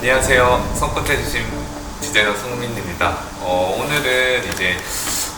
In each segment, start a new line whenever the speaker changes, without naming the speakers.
안녕하세요. 성끝해주신 디자이너 송민입니다. 어, 오늘은 이제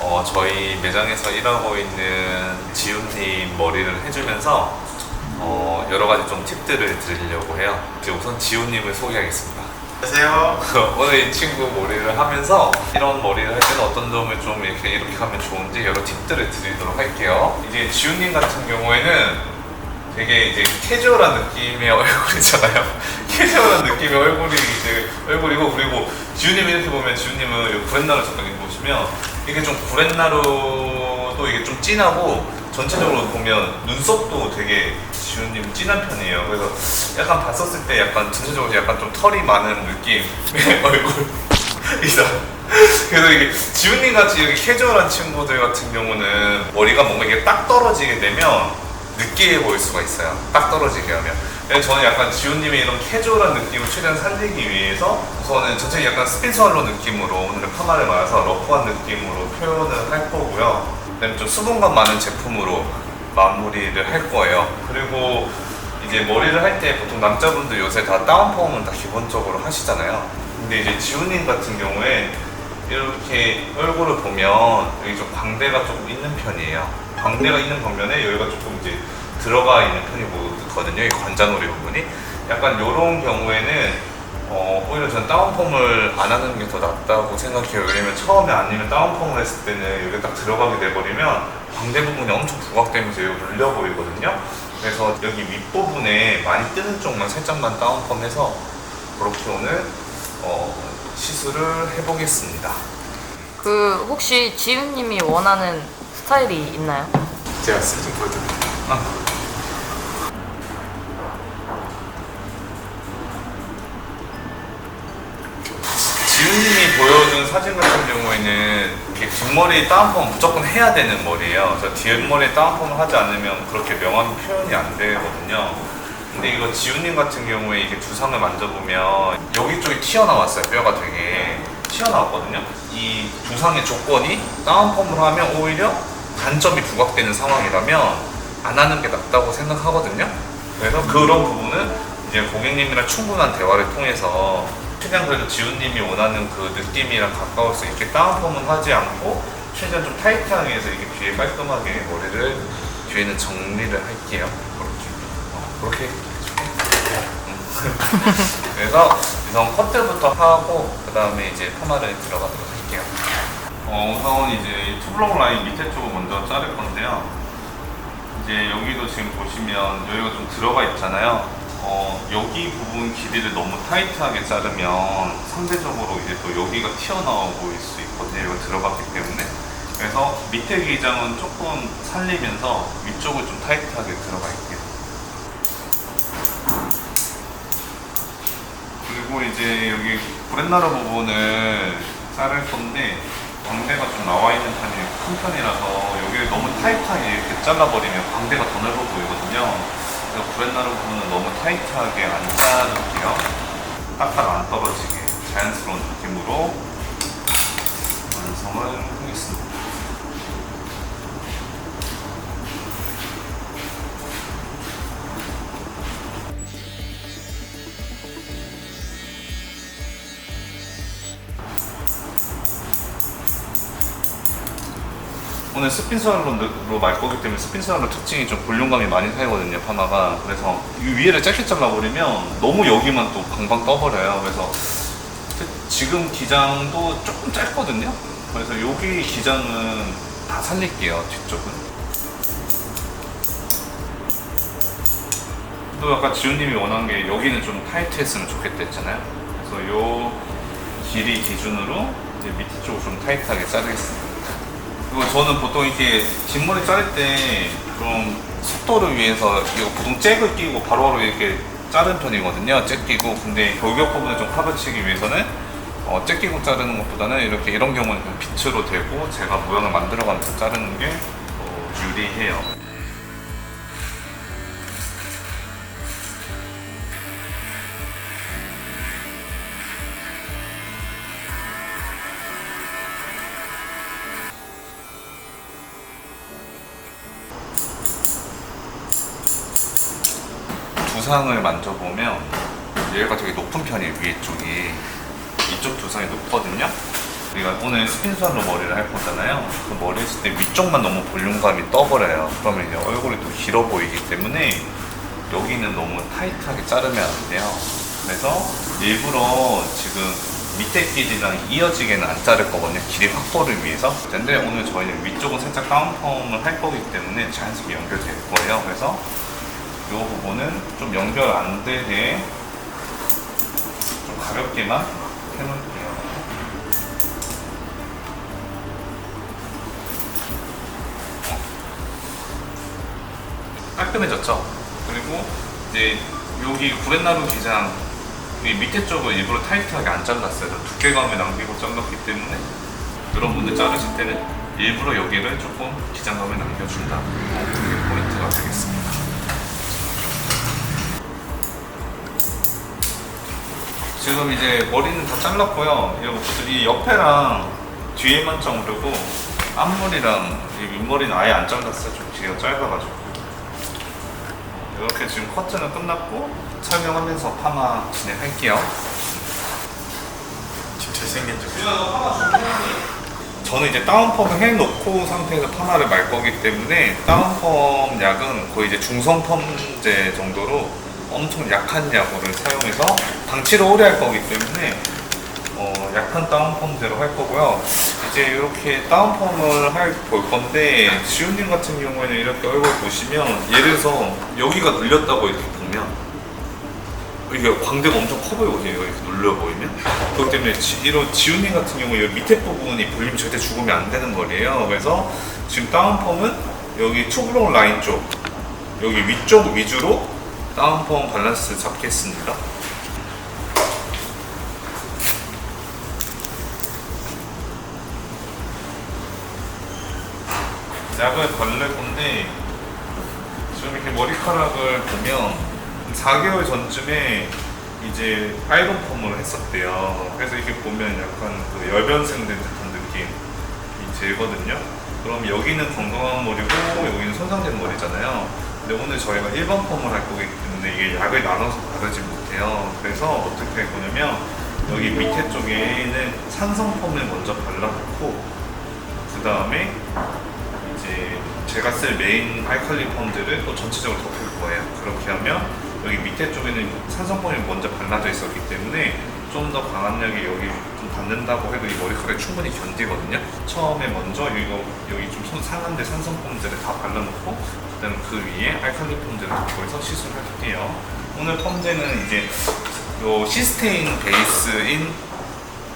어, 저희 매장에서 일하고 있는 지훈님 머리를 해주면서 어, 여러 가지 좀 팁들을 드리려고 해요. 이제 우선 지훈님을 소개하겠습니다.
안녕하세요.
오늘 이 친구 머리를 하면서 이런 머리를 할 때는 어떤 점을 좀 이렇게 이렇게 하면 좋은지 여러 팁들을 드리도록 할게요. 이제 지훈님 같은 경우에는 되게 이제 캐주얼한 느낌의 얼굴이잖아요. 캐주얼한 느낌의 얼굴이 이제 얼굴이고 그리고 지훈님 이렇게 보면 지훈님은 이 구렛나루 잠깐 이렇게 보시면 이게 좀 구렛나루도 이게 좀 진하고 전체적으로 보면 눈썹도 되게 지훈님 진한 편이에요. 그래서 약간 봤었을 때 약간 전체적으로 약간 좀 털이 많은 느낌의 얼굴이다. 그래서 이게 지훈님 같이 이렇게 캐주얼한 친구들 같은 경우는 머리가 뭔가 이게 딱 떨어지게 되면 느끼해 보일 수가 있어요. 딱 떨어지게 하면. 저는 약간 지훈님의 이런 캐주얼한 느낌을 최대한 살리기 위해서 우선은 전체 약간 스피스알로 느낌으로 오늘은 파마를 말아서 러프한 느낌으로 표현을 할 거고요. 그다음에 좀 수분감 많은 제품으로 마무리를 할 거예요. 그리고 이제 머리를 할 때 보통 남자분들 요새 다 다운펌은 다 기본적으로 하시잖아요. 근데 이제 지훈님 같은 경우에 이렇게 얼굴을 보면 여기 좀 광대가 조금 있는 편이에요. 광대가 있는 반면에 여기가 조금 이제 들어가 있는 편이거든요. 이 관자놀이 부분이. 약간 이런 경우에는 어, 오히려 저는 다운펌을 안 하는 게 더 낫다고 생각해요. 왜냐면 처음에 아니면 다운펌을 했을 때는 여기 딱 들어가게 돼버리면 광대 부분이 엄청 부각되면서 여기 물려 보이거든요. 그래서 여기 윗부분에 많이 뜨는 쪽만 살짝만 다운펌해서 그렇게 오늘 어, 시술을 해보겠습니다.
그 혹시 지훈님이 원하는 스타일이 있나요?
제가 사진 보여드릴게요.
아. 지훈님이 보여준 사진 같은 경우에는 이렇게 뒷머리 다운펌 무조건 해야 되는 머리예요. 그래서 뒷머리에 다운펌을 하지 않으면 그렇게 명확히 표현이 안 되거든요. 근데 이거 지훈님 같은 경우에 이게 두상을 만져보면 여기 쪽이 튀어나왔어요. 뼈가 되게 튀어나왔거든요. 이 두상의 조건이 다운펌을 하면 오히려 단점이 부각되는 상황이라면 안 하는 게 낫다고 생각하거든요. 그래서 그런 부분은 이제 고객님이랑 충분한 대화를 통해서 최대한 그래도 지훈님이 원하는 그 느낌이랑 가까울 수 있게 다운펌은 하지 않고 최대한 좀 타이트하게 해서 이게 뒤에 깔끔하게 머리를 뒤에는 정리를 할게요. 그렇게. 어, 그렇게. 음. 그래서 우선 커트부터 하고 그 다음에 이제 파마를 들어가도록 할게요. 어, 우선 이제 투블럭 라인 밑에 쪽을 먼저 자를 건데요. 이제 여기도 지금 보시면 여기가 좀 들어가 있잖아요. 어, 여기 부분 길이를 너무 타이트하게 자르면 상대적으로 이제 또 여기가 튀어나와 보일 수 있거든요. 여기가 들어갔기 때문에. 그래서 밑에 기장은 조금 살리면서 위쪽을 좀 타이트하게 들어가 있게요. 그리고 이제 여기 브렛나루 부분을 자를 건데 광대가 좀 나와 있는 편이 큰 편이라서 여기를 너무 타이트하게 이렇게 잘라버리면 광대가 더 넓어 보이거든요. 그래서 브렛나루 부분은 너무 타이트하게 안 자를게요. 딱딱 안 떨어지게 자연스러운 느낌으로 완성을 하겠습니다. 오늘 스핀스알로 말 거기 때문에 스핀스알로 특징이 좀 볼륨감이 많이 살거든요 파마가. 그래서 이 위에를 짧게 잘라버리면 너무 여기만 또 방방 떠버려요. 그래서 지금 기장도 조금 짧거든요? 그래서 여기 기장은 다 살릴게요 뒤쪽은. 또 아까 지훈님이 원한 게 여기는 좀 타이트했으면 좋겠다 했잖아요. 그래서 요 길이 기준으로 밑에 쪽을 좀 타이트하게 자르겠습니다 그리고 저는 보통 이렇게 뒷머리 자를 때 좀 속도를 위해서 이거 보통 잭을 끼고 바로바로 이렇게 자른 편이거든요. 잭 끼고 근데 골격 부분을 좀 커버치기 위해서는 어, 잭 끼고 자르는 것보다는 이렇게 이런 경우는 좀 빛으로 대고 제가 모양을 만들어가면서 자르는 게 어, 유리해요. 두상을 만져보면 얘가 되게 높은 편이에요 위에 쪽이. 이쪽 두상이 높거든요? 우리가 오늘 스핀스완로 머리를 할 거잖아요. 그 머리 했을 때 위쪽만 너무 볼륨감이 떠버려요. 그러면 이제 얼굴이 또 길어 보이기 때문에 여기는 너무 타이트하게 자르면 안 돼요. 그래서 일부러 지금 밑에 길이랑 이어지게는 안 자를 거거든요. 길이 확보를 위해서. 근데 오늘 저희는 위쪽은 살짝 다운펌을 할 거기 때문에 자연스럽게 연결될 거예요. 그래서 이 부분은 좀 연결 안 되게 좀 가볍게만 해놓을게요. 깔끔해졌죠? 그리고 이제 여기 구렛나루 기장 이 밑에 쪽을 일부러 타이트하게 안 잘랐어요. 두께감을 남기고 잘랐기 때문에 여러분들 자르실 때는 일부러 여기를 조금 기장감을 남겨준다. 어, 그게 포인트가 되겠습니다. 지금 이제 머리는 다 잘랐고요. 이 옆에랑 뒤에만 자르고 앞머리랑 이 윗머리는 아예 안 잘랐어요. 좀 뒤가 짧아가지고. 이렇게 지금 커트는 끝났고 설명하면서 파마 진행할게요.
지금 잘생긴 적
저는 이제 다운펌을 해놓고 상태에서 파마를 말 거기 때문에 다운펌 약은 거의 이제 중성펌제 정도로 엄청 약한 약물을 사용해서 방치를 오래 할 거기 때문에 어, 약한 다운펌제로 할 거고요. 이제 이렇게 다운펌을 할 볼 건데 지훈님 같은 경우에는 이렇게 얼굴 보시면 예를 들어서 여기가 눌렸다고 이렇게 보면 이게 광대가 엄청 커 보이거든요. 이렇게 눌려 보이면. 그렇기 때문에 지, 이런 지훈님 같은 경우 이 밑에 부분이 볼륨 절대 죽으면 안 되는 머리예요. 그래서 지금 다운펌은 여기 투블럭 라인 쪽, 여기 위쪽 위주로 다운펌 밸런스 잡겠습니다. 약을 바를 건데 지금 이렇게 머리카락을 보면 4개월 전쯤에 이제 아이론 펌을 했었대요. 그래서 이렇게 보면 약간 그 열변생된 듯한 느낌이 들거든요. 그럼 여기는 건강한 머리고 여기는 손상된 머리잖아요. 근데 오늘 저희가 일반 펌을 할 거기 때문에 이게 약을 나눠서 바르지 못해요. 그래서 어떻게 할 거냐면 여기 밑에 쪽에는 산성 펌을 먼저 발라놓고 그 다음에 이제 제가 쓸 메인 알칼리 펌들을 또 전체적으로 덮을 거예요. 그렇게 하면 여기 밑에 쪽에는 산성펌이 먼저 발라져 있었기 때문에 좀 더 강한 약이 여기 좀 닿는다고 해도 이 머리카락이 충분히 견디거든요. 처음에 먼저 이거 여기 좀 손 상한데 산성펌들을 다 발라놓고 그다음 그 위에 알칼리 펌들을 덮고 해서 시술을 할게요. 오늘 펌제는 이제 요 시스테인 베이스인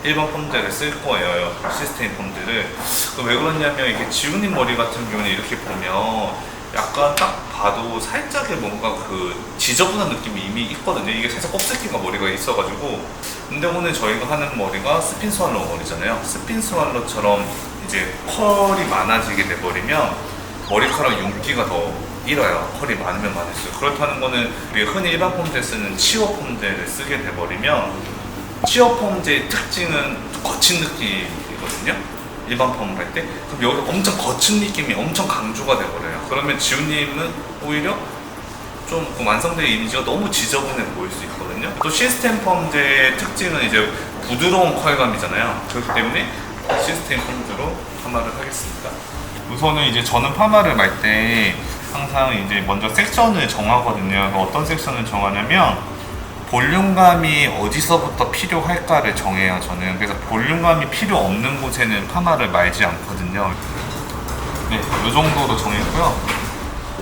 일반 펌제를 쓸 거예요. 시스템 펌제를. 그왜 그러냐면 이게 지훈님 머리 같은 경우는 이렇게 보면 약간 딱 봐도 살짝의 뭔가 그 지저분한 느낌이 이미 있거든요. 이게 살짝 껍데기가 머리가 있어가지고. 근데 오늘 저희가 하는 머리가 스핀 스왈로 머리잖아요. 스핀 스왈로처럼 이제 컬이 많아지게 돼버리면 머리카락 윤기가 더 잃어요. 컬이 많으면 많을수록. 그렇다는 거는 우리 흔히 일반 펌제 쓰는 치워 펌제를 쓰게 돼버리면 치어 펌제의 특징은 거친 느낌이거든요. 일반 펌을 할 때. 그럼 여기 엄청 거친 느낌이 엄청 강조가 돼버려요. 그러면 지훈님은 오히려 좀그 완성된 이미지가 너무 지저분해 보일 수 있거든요. 또 시스템 펌제의 특징은 이제 부드러운 컬감이잖아요. 그렇기 때문에 시스템 펌제로 파마를 하겠습니다. 우선은 이제 저는 파마를 말 때 항상 이제 먼저 섹션을 정하거든요. 어떤 섹션을 정하냐면 볼륨감이 어디서부터 필요할까를 정해요 저는 그래서 볼륨감이 필요 없는 곳에는 파마를 말지 않거든요 네, 이 정도로 정했고요.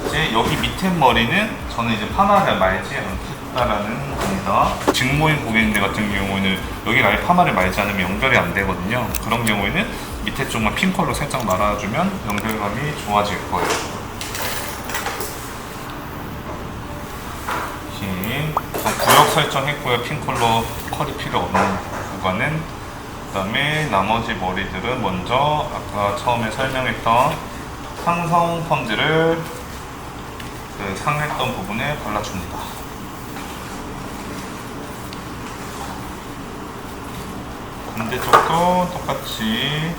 이제 여기 밑에 머리는 저는 이제 파마를 말지 않겠다라는 겁니다. 직모인 고객님들 같은 경우에는 여기가 아예 파마를 말지 않으면 연결이 안 되거든요. 그런 경우에는 밑에 쪽만 핑컬로 살짝 말아주면 연결감이 좋아질 거예요. 흰 구역 설정했고요. 핑컬러 컬이 필요 없는 구간은. 그 다음에 나머지 머리들은 먼저 아까 처음에 설명했던 상성 펌즈를 그 상했던 부분에 발라줍니다 반대쪽도 똑같이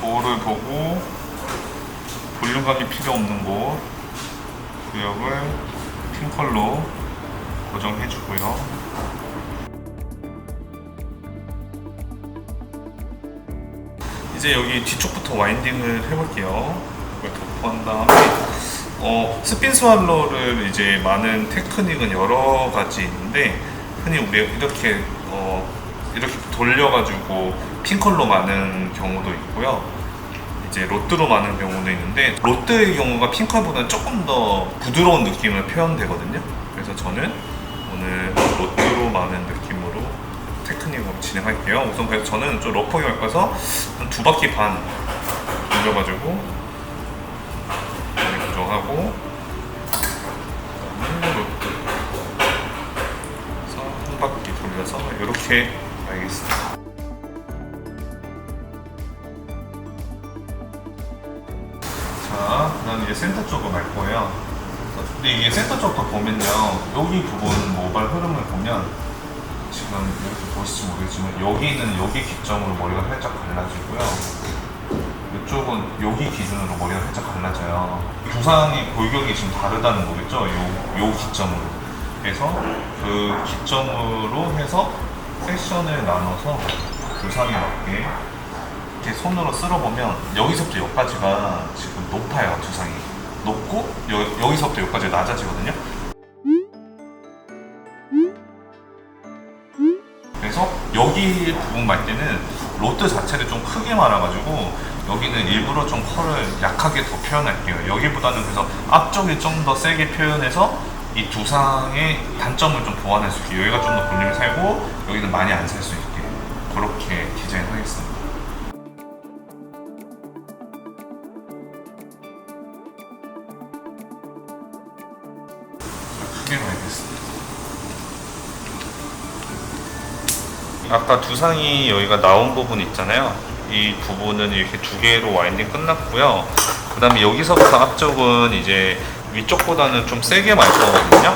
거울을 보고 볼륨감이 필요 없는 곳 구역을 핑컬로 고정해주고요. 이제 여기 뒤쪽부터 와인딩을 해볼게요. 덮어한 다음에 어, 스핀 스왈로를 이제 많은 테크닉은 여러 가지 있는데 흔히 우리 이렇게 어, 이렇게 돌려가지고 핑컬로 마는 경우도 있고요. 이제 로트로 마는 경우도 있는데 로트의 경우가 핑컬보다는 조금 더 부드러운 느낌을 표현되거든요. 그래서 저는 오늘 로트로 마는 느낌으로 테크닉으로 진행할게요. 우선 그래서 저는 좀 러프하게 할 거라서 한두 바퀴 반 돌려가지고 로트 그래서 한 바퀴 돌려서 이렇게 알겠습니다. 자, 그다음 이제 센터 쪽으로 갈 거예요. 근데 이게 센터 쪽도 보면요, 여기 부분 모발 흐름을 보면 지금 이렇게 보실지 모르겠지만 여기는 여기 기점으로 머리가 살짝 갈라지고요. 이쪽은 여기 기준으로 머리가 살짝 갈라져요. 두상의 골격이 지금 다르다는 거겠죠? 요, 요 기점으로. 그래서 그 기점으로 해서 세션을 나눠서 두상에 맞게 이렇게 손으로 쓸어보면 여기서부터 여기까지가 지금 높아요 두상이 높고 여, 여기서부터 여기까지 낮아지거든요 그래서 여기 부분 말 때는 로트 자체를 좀 크게 말아가지고 여기는 일부러 좀 컬을 약하게 더 표현할게요 여기보다는 그래서 앞쪽에 좀 더 세게 표현해서 이 두 상의 단점을 좀 보완할 수 있게 여기가 좀 더 볼륨을 살고 여기는 많이 안 살 수 있게 그렇게 디자인하겠습니다 크게 봐야겠습니다. 아까 두 상이 여기가 나온 부분 있잖아요. 이 부분은 이렇게 두 개로 와인딩 끝났고요. 그 다음에 여기서부터 앞쪽은 이제 위쪽보다는 좀 세게 말 거거든요.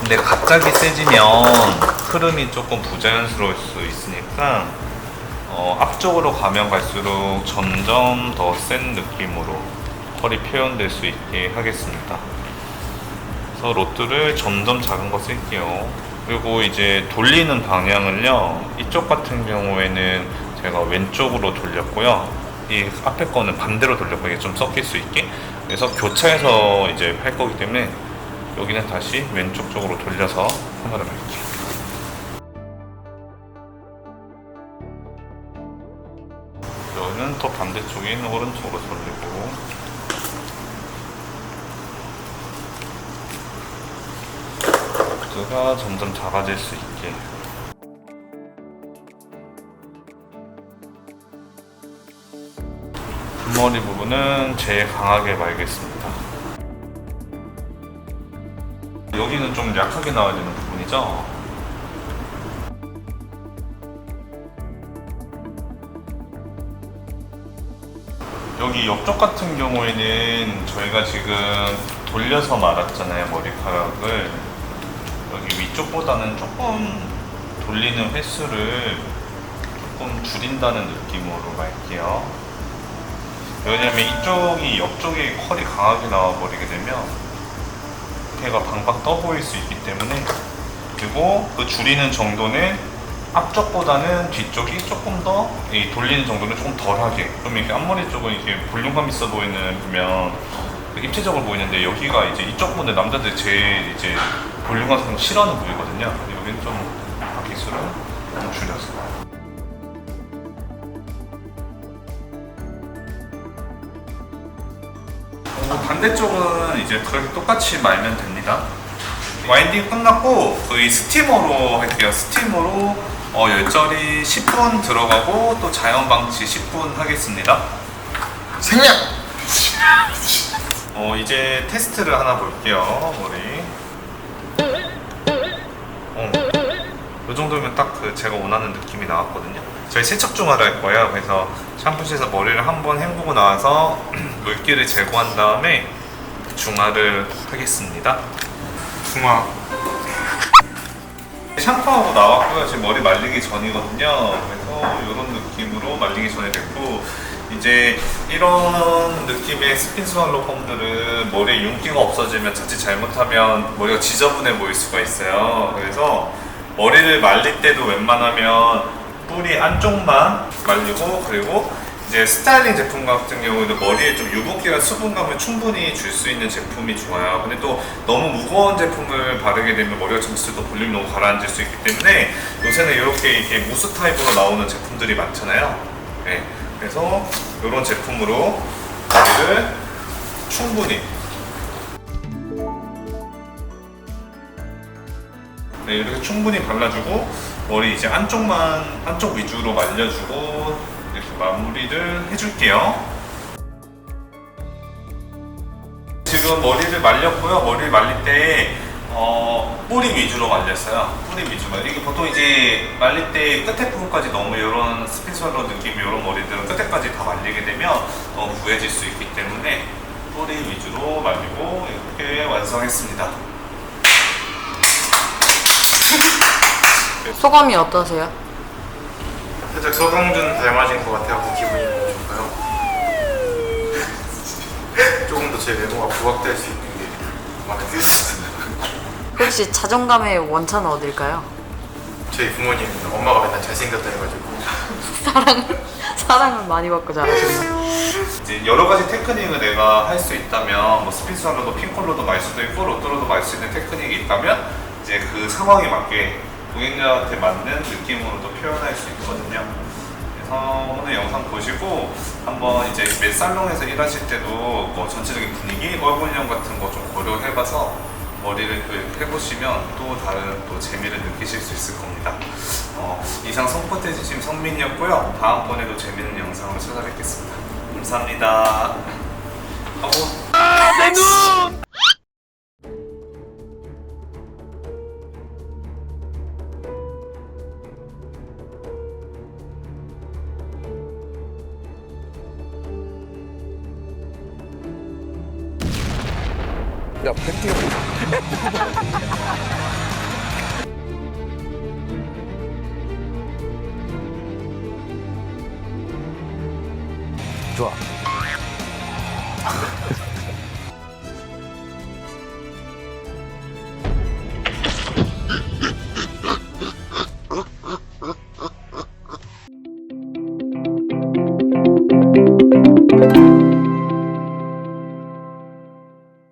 근데 갑자기 세지면 흐름이 조금 부자연스러울 수 있으니까 어, 앞쪽으로 가면 갈수록 점점 더 센 느낌으로 컬이 표현될 수 있게 하겠습니다. 그래서 로트를 점점 작은 거 쓸게요. 그리고 이제 돌리는 방향을요. 이쪽 같은 경우에는 제가 왼쪽으로 돌렸고요. 이 앞에 거는 반대로 돌렸고 이게 좀 섞일 수 있게. 그래서 교차해서 이제 할 거기 때문에 여기는 다시 왼쪽 쪽으로 돌려서 카메라를 할게요. 여기는 또 반대쪽인 오른쪽으로 돌리고 로트가 점점 작아질 수 있게 앞머리 부분은 제일 강하게 말겠습니다. 여기는 좀 약하게 나와야 되는 부분이죠? 여기 옆쪽 같은 경우에는 저희가 지금 돌려서 말았잖아요 머리카락을. 여기 위쪽보다는 조금 돌리는 횟수를 조금 줄인다는 느낌으로 갈게요 왜냐면 이쪽이 옆쪽에 컬이 강하게 나와버리게 되면 걔가 방방 떠 보일 수 있기 때문에 그리고 그 줄이는 정도는 앞쪽보다는 뒤쪽이 조금 더 이 돌리는 정도는 조금 덜하게 좀 이렇게 앞머리 쪽은 이렇게 볼륨감 있어 보이면 입체적으로 보이는데 여기가 이제 이쪽 부분은 남자들 제일 이제 볼륨감 싫어하는 부위거든요. 여기는 좀 바퀴수를 좀 줄였어 반대 쪽은 이제 그렇게 똑같이 말면 됩니다. 와인딩 끝났고 거의 스티머로 할게요. 스티머로 어, 열절이 10분 들어가고 또 자연 방치 10분 하겠습니다.
생략!
어, 이제 테스트를 하나 볼게요. 머리. 어, 이 정도면 딱 그 제가 원하는 느낌이 나왔거든요. 저희 세척 중화를 할 거예요. 그래서 샴푸실에서 머리를 한번 헹구고 나와서 물기를 제거한 다음에 중화를 하겠습니다.
중화.
샴푸하고 나왔고요. 지금 머리 말리기 전이거든요. 그래서 이런 느낌으로 말리기 전에 됐고 이제 이런 느낌의 스핀 스왈로 펌들은 머리에 윤기가 없어지면 자칫 잘못하면 머리가 지저분해 보일 수가 있어요. 그래서 머리를 말릴 때도 웬만하면 뿌리 안쪽만 말리고 그리고 이제 스타일링 제품 같은 경우에도 머리에 좀 유분기나 수분감을 충분히 줄 수 있는 제품이 좋아요. 근데 또 너무 무거운 제품을 바르게 되면 머리가 또 볼륨이 너무 가라앉을 수 있기 때문에 요새는 이렇게 이렇게 무스 타입으로 나오는 제품들이 많잖아요. 네. 그래서 이런 제품으로 머리를 충분히 네, 이렇게 충분히 발라주고 머리 이제 안쪽만 안쪽 위주로 말려주고 마무리를 해줄게요. 지금 머리를 말렸고요. 머리를 말릴 때 어, 뿌리 위주로 말렸어요. 뿌리 위주로. 이게 보통 이제 말릴 때 끝에 부분까지 너무 이런 스피셜로 느낌 이런 머리들은 끝에까지 다 말리게 되면 너무 부해질 수 있기 때문에 뿌리 위주로 말리고 이렇게 완성했습니다.
소감이 어떠세요?
살짝 서강준 닮아진 것 같아서 기분이 너무 좋고요. 조금 더 제 외모가 부각될 수 있는 게 마음에 같습니다.
혹시 자존감의 원천은 어딜까요?
저희 부모님 엄마가 맨날 잘생겼다 해가지고
사랑을 사랑을 많이 받고 자라셨나요?
이제 여러 가지 테크닉을 내가 할 수 있다면 뭐 스피스알로도 핑컬로도 말 수도 있고 로또로도 말 수 있는 테크닉이 있다면 이제 그 상황에 맞게 고객님한테 맞는 느낌으로도 표현할 수 있거든요. 그래서 오늘 영상 보시고 한번 이제 몇 살롱에서 일하실 때도 뭐 전체적인 분위기, 얼굴형 같은 거 좀 고려해봐서 머리를 또 해보시면 또 다른 또 재미를 느끼실 수 있을 겁니다. 어, 이상 성포테지심 성민이었고요. 다음번에도 재밌는 영상으로 찾아뵙겠습니다. 감사합니다. 하고
야 팬티 좋아